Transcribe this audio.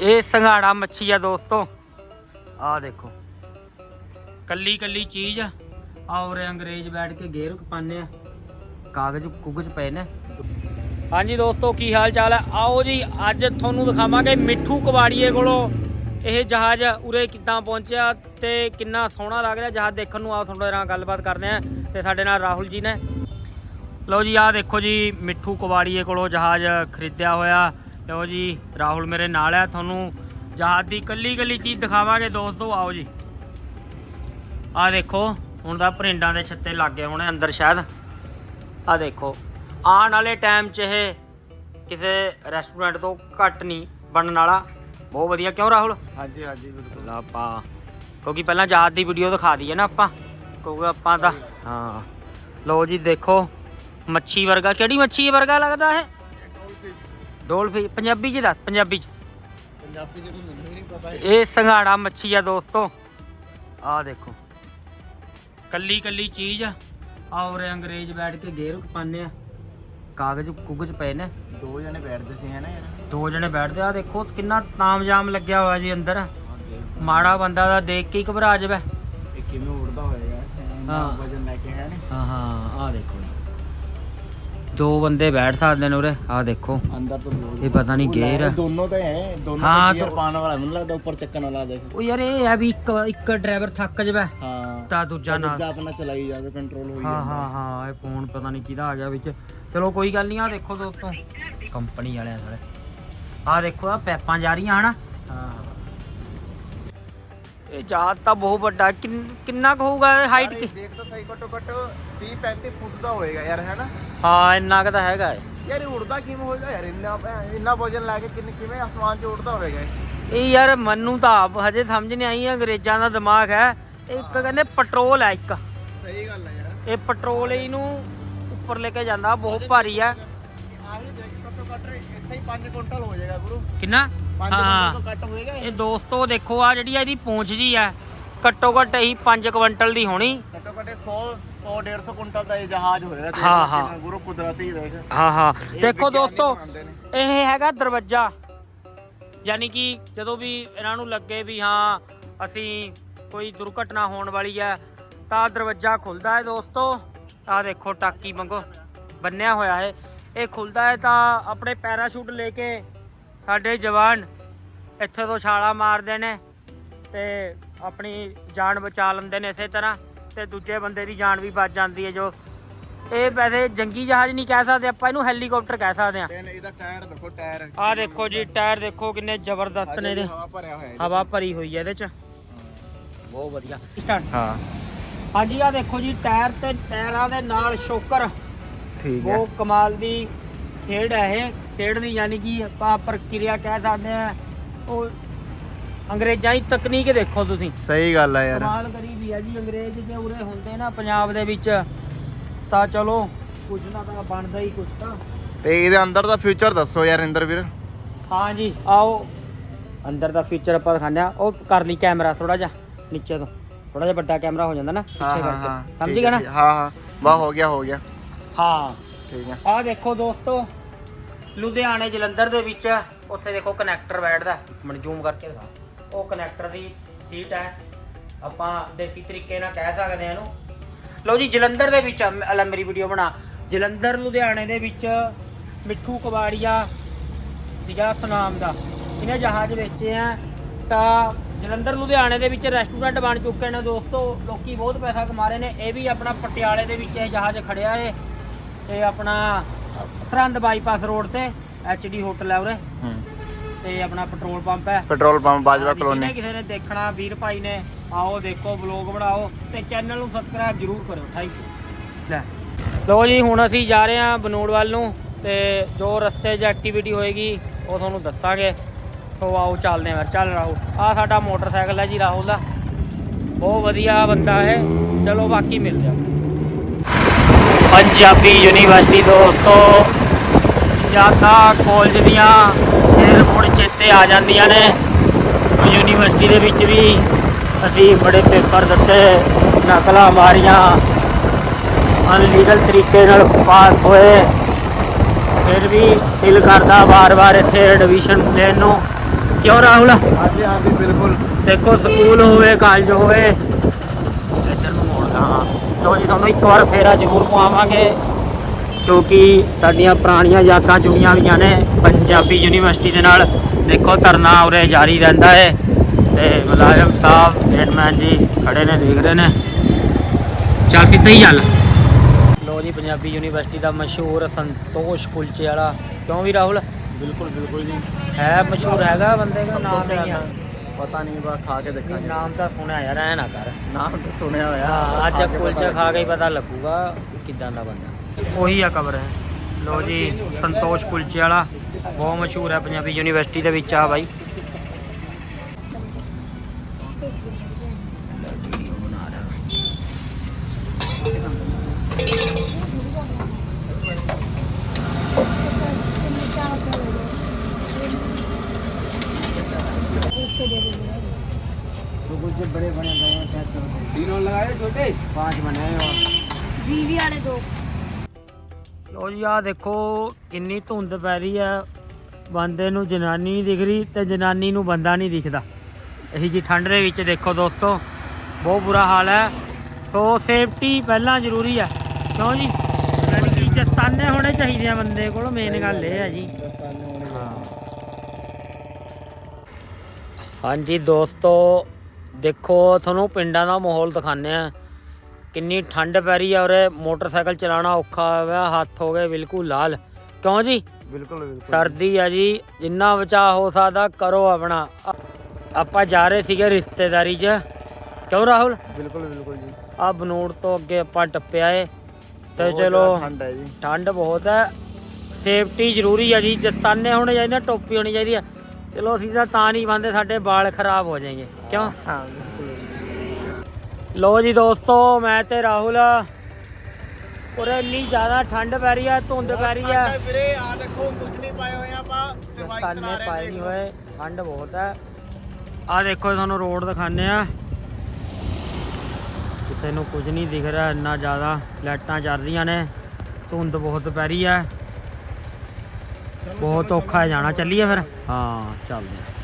ਇਹ ਸੰਘਾੜਾ ਮੱਛੀ ਆ ਦੋਸਤੋ। ਆ ਦੇਖੋ। ਕੱਲੀ ਕੱਲੀ ਚੀਜ਼ ਆ। ਔਰ ਅੰਗਰੇਜ਼ ਬੈਠ ਕੇ ਗੇਰ ਪਾਣੇ ਆ। ਕਾਗਜ਼ ਕੁਗਜ਼ ਪਏ ਨੇ। ਹਾਂਜੀ ਦੋਸਤੋ, ਕੀ ਹਾਲ ਚਾਲ ਹੈ ਆਓ ਜੀ, ਅੱਜ ਤੁਹਾਨੂੰ ਦਿਖਾਵਾਂਗੇ ਮਿੱਠੂ ਕਵਾੜੀਏ ਕੋਲੋਂ ਇਹ ਜਹਾਜ਼ ਉਰੇ ਕਿੱਦਾਂ ਪਹੁੰਚਿਆ ਤੇ ਕਿੰਨਾ ਸੋਹਣਾ ਲੱਗ ਰਿਹਾ। ਜਹਾਜ਼ ਦੇਖਣ ਨੂੰ ਆਓ, ਤੁਹਾਡੇ ਨਾਲ ਗੱਲਬਾਤ ਕਰਦੇ ਆ ਤੇ ਸਾਡੇ ਨਾਲ ਰਾਹੁਲ ਜੀ ਨੇ। ਲਓ ਜੀ, ਆਹ ਦੇਖੋ ਜੀ, ਮਿੱਠੂ ਕਬਾੜੀਏ ਕੋਲੋਂ ਜਹਾਜ਼ ਖਰੀਦਿਆ ਹੋਇਆ। ਲਓ ਜੀ ਰਾਹੁਲ ਮੇਰੇ ਨਾਲ ਹੈ ਤੁਹਾਨੂੰ ਜਹਾਜ਼ ਦੀ ਕੱਲੀ ਕੱਲੀ ਚੀਜ਼ ਦਿਖਾਵਾਂਗੇ ਦੋਸਤੋ ਆਓ ਜੀ। ਆਹ ਦੇਖੋ ਹੁਣ ਤਾਂ ਪਰਿੰਡਾਂ ਦੇ ਛੱਤੇ ਲੱਗ ਗਏ ਹੋਣੇ ਅੰਦਰ ਸ਼ਾਇਦ। ਆਹ ਦੇਖੋ ਆਉਣ ਵਾਲੇ ਟਾਈਮ 'ਚ ਇਹ ਕਿਸੇ ਰੈਸਟੋਰੈਂਟ ਤੋਂ ਘੱਟ ਨਹੀਂ ਬਣਨ ਵਾਲਾ। ਬਹੁਤ ਵਧੀਆ ਕਿਉਂ ਰਾਹੁਲ? ਹਾਂਜੀ ਹਾਂਜੀ ਬਿਲਕੁਲ। ਆਪਾਂ ਕਿਉਂਕਿ ਪਹਿਲਾਂ ਜਹਾਜ਼ ਦੀ ਵੀਡੀਓ ਦਿਖਾ ਦਈਏ ਨਾ ਆਪਾਂ। ਕਿਉਂਕਿ ਆਪਾਂ ਤਾਂ ਹਾਂ। ਲਓ ਜੀ ਦੇਖੋ ਮੱਛੀ ਵਰਗਾ ਕਿਹੜੀ ਮੱਛੀ ਵਰਗਾ ਲੱਗਦਾ ਹੈ ਡੋਲਫਿਸ਼ ਪੰਜਾਬੀ ਚ ਦੱਸ ਪੰਜਾਬੀ ਚ। ਪੰਜਾਬੀ ਦੇ ਮੈਨੂੰ ਨਹੀਂ ਪਤਾ ਇਹ। ਸੰਘਾੜਾ ਮੱਛੀ ਆ ਦੋਸਤੋ। ਆਹ ਦੇਖੋ। ਕੱਲੀ ਕੱਲੀ ਚੀਜ਼ ਆ। ਔਰ ਅੰਗਰੇਜ਼ ਬੈਠ ਕੇ ਗੇਰ ਪਾਣੇ ਆ। ਕਾਗਜ਼ ਕੁਗਜ਼ ਪਏ ਨੇ। ਦੋ ਜਣੇ ਬੈਠਦੇ ਸੀ ਹੈ ਨਾ ਯਾਰ? ਦੋ ਜਣੇ ਬੈਠਦੇ ਆ ਦੇਖੋ ਕਿੰਨਾ ਤਾਮਜਾਮ ਲੱਗਿਆ ਹੋਇਆ ਜੀ ਅੰਦਰ। ਮਾੜਾ ਬੰਦਾ ਦਾ ਦੇਖ ਕੇ ਹੀ ਘਬਰਾ ਜਾਵੇ। ਇਹ ਕਿਵੇਂ ਉੜਦਾ ਹੋਏਗਾ ਹਾਂ। ਹਾਂ। ਵਜਨ ਲੈ ਕੇ ਹੈ ਨੇ। ਹਾਂ ਹਾਂ ਆਹ ਦੇਖੋ ਦੋ ਬੰਦੇ ਬੈਠ ਸਕਦੇ ਨੇ ਉਰੇ ਆਹ ਦੇਖੋ। ਅੰਦਰ ਤੋਂ ਲੋੜ ਇਹ ਪਤਾ ਨਹੀਂ ਗੇਰ ਆ। ਦੋਨੋਂ ਤਾਂ ਹੈ ਦੋਨੋਂ ਹਾਂ, ਹਾਂ ਗੇਅਰ ਪਾਣ ਵਾਲਾ ਮੈਨੂੰ ਲੱਗਦਾ ਉੱਪਰ ਚੱਕਣ ਵਾਲਾ ਦੇਖ। ਉਹ ਯਾਰ ਇਹ ਹੈ ਵੀ ਇੱਕ ਇੱਕ ਡਰਾਈਵਰ ਥੱਕ ਜਾਵੇ ਹਾਂ। ਤਾਂ ਦੂਜਾ ਨਾਲ। ਦੂਜਾ ਆਪਣਾ ਚਲਾਈ ਜਾਵੇ ਕੰਟਰੋਲ ਹੋਈ ਹਾਂ ਹਾਂ ਹਾਂ ਇਹ ਫੋਨ ਪਤਾ ਨਹੀਂ ਕਿਹਦਾ ਆ ਗਿਆ ਵਿੱਚ। ਚਲੋ ਕੋਈ ਗੱਲ ਨਹੀਂ ਆ ਦੇਖੋ ਦੋਸਤੋ। ਕੰਪਨੀ ਵਾਲਿਆਂ ਸਾਰੇ ਆ ਦੇਖੋ ਆ ਪੈਪਾਂ ਜਾ ਰਹੀਆਂ ਹਨਾ? ਹਾਂ ਇਹ ਜਹਾਜ਼ ਤਾਂ ਬਹੁਤ ਵੱਡਾ ਕਿੰਨ- ਕਿੰਨਾ ਕੁ ਹੋਊਗਾ ਹਾਈਟ ਯਾਰ ਕੀ? ਇਹ ਦੇਖ ਤਾਂ ਸਹੀ ਘੱਟੋ ਘੱਟ 30 35 ਫੁੱਟ ਦਾ ਹੋਏਗਾ ਯਾਰ ਹੈ ਨਾ? ਹਾਂ ਇੰਨਾ ਕੁ ਤਾਂ ਹੈਗਾ ਯਾਰ ਇਹ ਉੜਦਾ ਕਿਵੇਂ ਹੋਏਗਾ ਯਾਰ? ਇੰਨਾ ਇੰਨਾ ਵਜਨ ਲੈ ਕੇ ਕਿੰਨੇ ਕਿਵੇਂ ਆਸਮਾਨ 'ਚ ਉੜਦਾ ਹੋਵੇਗਾ ਇਹ? ਇਹ ਯਾਰ ਮੈਨੂੰ ਤਾਂ ਆਪ ਹਜੇ ਸਮਝ ਨਹੀਂ ਆਈ ਅੰਗਰੇਜ਼ਾਂ ਦਾ ਦਿਮਾਗ ਹੈ। ਇਹ ਇੱਕ ਕਹਿੰਦੇ ਪੈਟਰੋਲ ਹੈ ਇੱਕ। ਸਹੀ ਗੱਲ ਹੈ ਯਾਰ। ਇਹ ਪੈਟਰੋਲ ਇਹਨੂੰ ਉੱਪਰ ਲੈ ਕੇ ਜਾਂਦਾ ਬਹੁਤ ਭਾਰੀ ਹੈ। ਕਿੰਨਾ? 5 ਹਾਂ। ਇਹ। ਦੋਸਤੋ ਦੇਖੋ ਆ ਜਿਹੜੀ ਇਹਦੀ ਪੂੰਛ ਜੀ ਹੈ ਘੱਟੋ ਘੱਟ ਇਹੀ 5 ਕੁਇੰਟਲ ਦੀ ਹੋਣੀ। ਘੱਟੋ ਘੱਟ 100 100 150 ਕੁਇੰਟਲ ਦਾ ਇਹ ਜਹਾਜ਼ ਹੋਏਗਾ ਦੇਖ ਹਾਂ, ਲਓ ਹਾਂ। ਕਿੰਨਾ ਗੁਰੂ ਕੁਦਰਤੀ ਦੇਖ ਹਾਂ ਹਾਂ। ਇਹ ਦੇਖੋ ਵਿਗਿਆਨੀ ਦੋਸਤੋ। ਇਹ ਹੈਗਾ ਦਰਵਾਜ਼ਾ। ਯਾਨੀ ਕਿ ਜਦੋਂ ਵੀ ਇਹਨਾਂ ਨੂੰ ਲੱਗੇ ਵੀ ਹਾਂ ਅਸੀਂ ਕੋਈ ਦੁਰਘਟਨਾ ਹੋਣ ਵਾਲੀ ਹੈ ਤਾਂ ਦਰਵਾਜ਼ਾ ਖੁੱਲਦਾ ਹੈ ਦੋਸਤੋ। ਆ ਦੇਖੋ ਟਾਕੀ ਵਾਂਗੂ ਬੰਨਿਆ ਹੋਇਆ ਹੈ। ਇਹ ਖੁੱਲਦਾ ਹੈ ਤਾਂ ਆਪਣੇ ਪੈਰਾਸ਼ੂਟ ਲੈ ਕੇ ਸਾਡੇ ਜਵਾਨ ਇੱਥੇ ਤੋਂ ਛਾਲਾ ਮਾਰਦੇ ਨੇ ਤੇ ਆਪਣੀ ਜਾਨ ਬਚਾ ਲੈਂਦੇ ਨੇ ਇਸੇ ਤਰ੍ਹਾਂ ਤੇ ਦੂਜੇ ਬੰਦੇ ਦੀ ਜਾਨ ਵੀ ਬਚ ਜਾਂਦੀ ਹੈ ਜੋ ਇਹ ਵੈਸੇ ਜੰਗੀ ਜਹਾਜ਼ ਨਹੀਂ ਕਹਿ ਸਕਦੇ ਆਪਾਂ ਇਹਨੂੰ ਹੈਲੀਕਾਪਟਰ ਕਹਿ ਸਕਦੇ ਆ ਇਹਦਾ ਟਾਇਰ ਦੇਖੋ ਟਾਇਰ ਆ ਦੇਖੋ ਜੀ ਟਾਇਰ ਦੇਖੋ ਕਿੰਨੇ ਜ਼ਬਰਦਸਤ ਨੇ ਇਹਦੇ। ਹਵਾ ਭਰਿਆ ਹੋਇਆ ਹੈ ਹਵਾ ਭਰੀ ਹੋਈ ਹੈ ਇਹਦੇ ਚ। ਬਹੁਤ ਵਧੀਆ। ਹਾਂ। ਹਾਂਜੀ ਆ ਦੇਖੋ ਜੀ ਟਾਇਰ ਤੇ ਟਾਇਰਾਂ ਦੇ ਨਾਲ ਸ਼ੋਕਰ। ਠੀਕ ਉਹ ਕਮਾਲ ਦੀ ਖੇਡ ਹੈ ਇਹ। ਖੇਡ ਦੀ ਯਾਨੀ ਕਿ ਆਪਾਂ ਪ੍ਰਕਿਰਿਆ ਕਹਿ ਸਕਦੇ ਆ ਉਹ ਅੰਗਰੇਜ਼ਾਂ ਦੀ ਤਕਨੀਕ ਦੇਖੋ ਤੁਸੀਂ। ਸਹੀ ਗੱਲ ਹੈ ਯਾਰ। ਕਮਾਲ ਕਰੀ ਵੀ ਹੈ ਜੀ ਅੰਗਰੇਜ਼ ਜੇ ਉਰੇ ਹੁੰਦੇ ਨਾ ਪੰਜਾਬ ਦੇ ਵਿੱਚ ਤਾਂ ਚਲੋ ਕੁਝ ਨਾ ਤਾਂ ਬਣਦਾ ਹੀ ਕੁਝ ਤਾਂ। ਤੇ ਇਹਦੇ ਅੰਦਰ ਦਾ ਫਿਊਚਰ ਦੱਸੋ ਯਾਰ ਇੰਦਰ ਵੀਰ। ਹਾਂ ਜੀ ਆਓ। ਅੰਦਰ ਦਾ ਫੀਚਰ ਆਪਾਂ ਦਿਖਾਉਂਦੇ ਆ ਉਹ ਕਰ ਲਈ ਕੈਮਰਾ ਥੋੜਾ ਜਿਹਾ ਨੀਚੇ ਤੋਂ। ਥੋੜਾ ਜਿਹਾ ਵੱਡਾ ਕੈਮਰਾ ਹੋ ਜਾਂਦਾ ਨਾ ਪਿੱਛੇ ਕਰਕੇ। ਸਮਝ ਗਏ ਹੈ, ਨਾ? ਹਾਂ ਹਾਂ। ਵਾਹ ਹੋ ਗਿਆ ਹੋ ਗਿਆ। ਹਾਂ। ਠੀਕ ਹੈ। ਆਹ ਦੇਖੋ ਦੋਸਤੋ ਲੁਧਿਆਣੇ ਜਲੰਧਰ ਦੇ ਵਿੱਚ ਉੱਥੇ ਦੇਖੋ ਕਨੈਕਟਰ ਬੈਠਦਾ ਮਨ ਜ਼ੂਮ ਕਰਕੇ ਦਿਖਾ। ਉਹ ਕਨੈਕਟਰ ਦੀ ਸੀਟ ਹੈ। ਆਪਾਂ ਦੇਸੀ ਤਰੀਕੇ ਨਾਲ ਕਹਿ ਸਕਦੇ ਆ ਇਹਨੂੰ। ਲਓ ਜੀ ਜਲੰਧਰ ਦੇ ਵਿੱਚ ਆ- ਲੈ ਮੇਰੀ ਵੀਡੀਓ ਬਣਾ। ਜਲੰਧਰ ਲੁਧਿਆਣੇ ਦੇ ਵਿੱਚ ਮਿੱਠੂ ਕਬਾੜੀਆ ਸੀਗਾ ਸੁਨਾਮ ਦਾ। ਇਹਨੇ ਜਹਾਜ਼ ਵੇਚੇ ਆ। ਤਾਂ ਜਲੰਧਰ ਲੁਧਿਆਣੇ ਦੇ ਵਿੱਚ ਰੈਸਟੋਰੈਂਟ ਬਣ ਚੁੱਕੇ ਨੇ ਦੋਸਤੋ। ਲੋਕੀ ਬਹੁਤ ਪੈਸਾ ਕਮਾ ਰਹੇ ਨੇ। ਇਹ ਵੀ ਆਪਣਾ ਪਟਿਆਲੇ ਦੇ ਵਿੱਚ ਇਹ ਜਹਾਜ਼ ਖੜਿਆ ਏ। ਤੇ ਆਪਣਾ ਸਰਹੰਦ ਬਾਈਪਾਸ ਰੋਡ ਤੇ ਐਚਡੀ ਹੋਟਲ ਹੈ ਉਰੇ। ਹੂੰ। ਤੇ ਆਪਣਾ ਪੈਟਰੋਲ ਪੰਪ ਹੈ। Petrol pump Bajwa colony. ਜਿਹਨੇ ਕਿਸੇ ਨੇ ਦੇਖਣਾ ਵੀਰ ਭਾਈ ਨੇ ਆਓ ਦੇਖੋ ਵਲੌਗ ਬਣਾਓ ਤੇ ਚੈਨਲ ਨੂੰ ਸਬਸਕ੍ਰਾਈਬ ਜਰੂਰ ਕਰਿਓ। ਥੈਂਕ ਯੂ ਲੈ। ਲੋ ਜੀ ਹੁਣ ਅਸੀਂ ਜਾ ਰਹੇ ਹਾਂ ਬਨੂੜ ਵੱਲ ਨੂੰ ਤੇ ਜੋ ਰਸਤੇ 'ਚ ਐਕਟੀਵਿਟੀ ਹੋਏਗੀ ਉਹ ਤੁਹਾਨੂੰ ਦੱਸਾਂਗੇ। ਸੋ ਆਓ ਚੱਲਦੇ ਹਾਂ ਚੱਲ ਰਾਹੁਲ ਆ ਸਾਡਾ ਮੋਟਰਸਾਈਕਲ ਹੈ ਜੀ ਰਾਹੁਲ ਦਾ। ਬਹੁਤ ਵਧੀਆ ਬੰਦਾ ਹੈ। ਚਲੋ ਬਾਕੀ ਮਿਲਦੇ ਆ ਪੰਜਾਬੀ ਯੂਨੀਵਰਸਿਟੀ ਦੋਸਤੋ ਯਾਦਾਂ ਕਾਲਜ ਦੀਆਂ ਫਿਰ ਮੁੜ ਚੇਤੇ ਆ ਜਾਂਦੀਆਂ ਨੇ। ਯੂਨੀਵਰਸਿਟੀ ਦੇ ਵਿੱਚ ਵੀ ਅਸੀਂ ਬੜੇ ਪੇਪਰ ਦਿੱਤੇ ਨਕਲਾਂ ਮਾਰੀਆਂ ਅਨਲੀਗਲ ਤਰੀਕੇ ਨਾਲ ਪਾਸ ਹੋਏ। ਫਿਰ ਵੀ ਦਿਲ ਕਰਦਾ ਵਾਰ-ਵਾਰ ਇੱਥੇ ਐਡਮਿਸ਼ਨ ਲੈਣ ਨੂੰ। ਕਿਉਂ ਰਾਹੁਲ? ਹਾਂਜੀ ਹਾਂਜੀ ਬਿਲਕੁਲ। ਦੇਖੋ ਸਕੂਲ ਹੋਵੇ ਕਾਲਜ ਹੋਵੇ ਇੱਧਰ ਨੂੰ ਮੋੜਦਾ ਹਾਂ। ਲੋ ਜੀ ਤੁਹਾਨੂੰ ਇੱਕ ਵਾਰ ਫੇਰਾ ਜ਼ਰੂਰ ਪਵਾਵਾਂਗੇ ਕਿਉਂਕਿ ਸਾਡੀਆਂ ਪੁਰਾਣੀਆਂ ਯਾਦਾਂ ਜੁੜੀਆਂ ਹੋਈਆਂ ਨੇ ਪੰਜਾਬੀ ਯੂਨੀਵਰਸਿਟੀ ਦੇ ਨਾਲ। ਦੇਖੋ ਧਰਨਾ ਉਰੇ ਜਾਰੀ ਰਹਿੰਦਾ ਹੈ ਤੇ ਮੁਲਾਜ਼ਮ ਸਾਹਿਬ ਗੇਟਮੈਨ ਜੀ ਖੜੇ ਨੇ ਦੇਖ ਰਹੇ ਨੇ। ਚੱਲ ਕਿੱਥੇ ਹੀ ਚੱਲ। ਲੋ ਜੀ ਪੰਜਾਬੀ ਯੂਨੀਵਰਸਿਟੀ ਦਾ ਮਸ਼ਹੂਰ ਸੰਤੋਸ਼ ਕੁਲਚੇ ਵਾਲਾ। ਕਿਉਂ ਵੀ ਰਾਹੁਲ? ਬਿਲਕੁਲ ਬਿਲਕੁਲ ਜੀ। ਹੈ ਮਸ਼ਹੂਰ ਹੈਗਾ ਬੰਦੇ ਦਾ ਨਾਮ ਨਹੀਂ ਆ ਪਤਾ ਨਹੀਂ ਬਾ ਖਾ ਕੇ ਦੇਖਾਂਗੇ। ਨਾਮ ਤਾਂ ਸੁਣਿਆ ਯਾਰ ਐ ਨਾ ਕਰ। ਨਾਮ ਤਾਂ ਸੁਣਿਆ ਹੋਇਆ। ਹਾਂ ਅੱਜ ਕੁਲਚਾ ਖਾ ਕੇ ਹੀ ਪਤਾ ਲੱਗੂਗਾ ਕਿੱਦਾਂ ਦਾ ਬੰਦਾ। ਉਹੀ ਆ ਕਬਰ ਹੈ। ਲੋ ਜੀ ਸੰਤੋਸ਼ ਕੁਲਚੇ ਵਾਲਾ ਬਹੁਤ ਮਸ਼ਹੂਰ ਹੈ ਪੰਜਾਬੀ ਯੂਨੀਵਰਸਿਟੀ ਦੇ ਵਿੱਚ ਆ ਬਾਈ। ਬਣੇ ਲੋ ਜੀ ਆ ਦੇਖੋ ਕਿੰਨੀ ਧੁੰਦ ਪੈ ਰਹੀ ਆ। ਬੰਦੇ ਨੂੰ ਜਨਾਨੀ ਨਹੀਂ ਦਿਖ ਰਹੀ ਤੇ ਜਨਾਨੀ ਨੂੰ ਬੰਦਾ ਨਹੀਂ ਦਿਖਦਾ। ਇਹ ਜੀ ਠੰਡ ਦੇ ਵਿੱਚ ਦੇਖੋ ਦੋਸਤੋ ਬਹੁਤ ਬੁਰਾ ਹਾਲ ਹੈ। ਸੋ ਸੇਫਟੀ ਪਹਿਲਾਂ ਜ਼ਰੂਰੀ ਹੈ ਕਿਉਂ ਜੀ? ਦਸਤਾਨੇ ਹੋਣੇ ਚਾਹੀਦੇ ਆ ਬੰਦੇ ਕੋਲ ਮੇਨ ਗੱਲ ਇਹ ਹੈ ਜੀ। ਹਾਂਜੀ ਦੋਸਤੋ ਦੇਖੋ ਤੁਹਾਨੂੰ ਪਿੰਡਾਂ ਦਾ ਮਾਹੌਲ ਦਿਖਾਣੇ ਆ। ਕਿੰਨੀ ਠੰਡ ਪੈ ਰਹੀ ਹੈ ਔਰ ਮੋਟਰਸਾਈਕਲ ਚਲਾਉਣਾ ਔਖਾ ਹੋਇਆ ਹੋਇਆ, ਹੱਥ ਹੋ ਗਏ ਬਿਲਕੁਲ ਲਾਲ। ਕਿਉਂ ਜੀ? ਬਿਲਕੁਲ ਬਿਲਕੁਲ ਸਰਦੀ ਆ ਜੀ ਜਿੰਨਾ ਬਚਾਅ ਹੋ ਸਕਦਾ ਕਰੋ ਆਪਣਾ। ਆ- ਆਪਾਂ ਜਾ ਰਹੇ ਸੀਗੇ ਰਿਸ਼ਤੇਦਾਰੀ 'ਚ। ਕਿਉਂ ਰਾਹੁਲ? ਬਿਲਕੁਲ ਬਿਲਕੁਲ ਜੀ। ਆ ਬਨੂੜ ਤੋਂ ਅੱਗੇ ਆਪਾਂ ਟੱਪਿਆ ਏ। ਤੇ ਚਲੋ ਠੰਡ ਹੈ ਜੀ। ਠੰਡ ਬਹੁਤ ਹੈ। ਸੇਫਟੀ ਜ਼ਰੂਰੀ ਹੈ ਜੀ ਦਸਤਾਨੇ ਹੋਣੇ ਚਾਹੀਦੇ ਟੋਪੀ ਹੋਣੀ ਚਾਹੀਦੀ ਹੈ ਚਲੋ ਅਸੀਂ ਤਾਂ ਤਾਂ ਨਹੀਂ ਬੰਦੇ ਸਾਡੇ ਵਾਲ ਖਰਾਬ ਹੋ ਜਾਣਗੇ ਕਿਉਂ? ਹਾਂ ਬਿਲਕੁਲ। ਲੋ ਜੀ ਦੋਸਤੋ ਮੈਂ ਤੇ ਰਾਹੁਲ। ਉਰੇ ਇੰਨੀ ਜ਼ਿਆਦਾ ਠੰਡ ਪੈ ਰਹੀ ਹੈ ਧੁੰਦ ਪੈ ਰਹੀ ਹੈ ਵੀਰੇ ਆ ਦੇਖੋ ਕੁਝ ਨਹੀਂ ਪਾਏ ਹੋਏ ਆਪਾਂ ਦਸਤਾਨੇ ਪਾਏ ਨਹੀਂ ਹੋਏ ਠੰਡ ਬਹੁਤ ਹੈ ਆ ਦੇਖੋ ਤੁਹਾਨੂੰ ਰੋਡ ਦਿਖਾਣੇ ਆ। ਕਿਸੇ ਨੂੰ ਕੁਝ ਨਹੀਂ ਦਿਖ ਰਿਹਾ ਇੰਨਾ ਜ਼ਿਆਦਾ ਲਾਈਟਾਂ ਚੱਲ ਰਹੀਆਂ ਨੇ ਧੁੰਦ ਬਹੁਤ ਪੈ ਰਹੀ ਹੈ ਬਹੁਤ ਔਖਾ ਜਾਣਾ ਚੱਲੀਏ ਫਿਰ। ਹਾਂ ਚੱਲਦੇ ਹਾਂ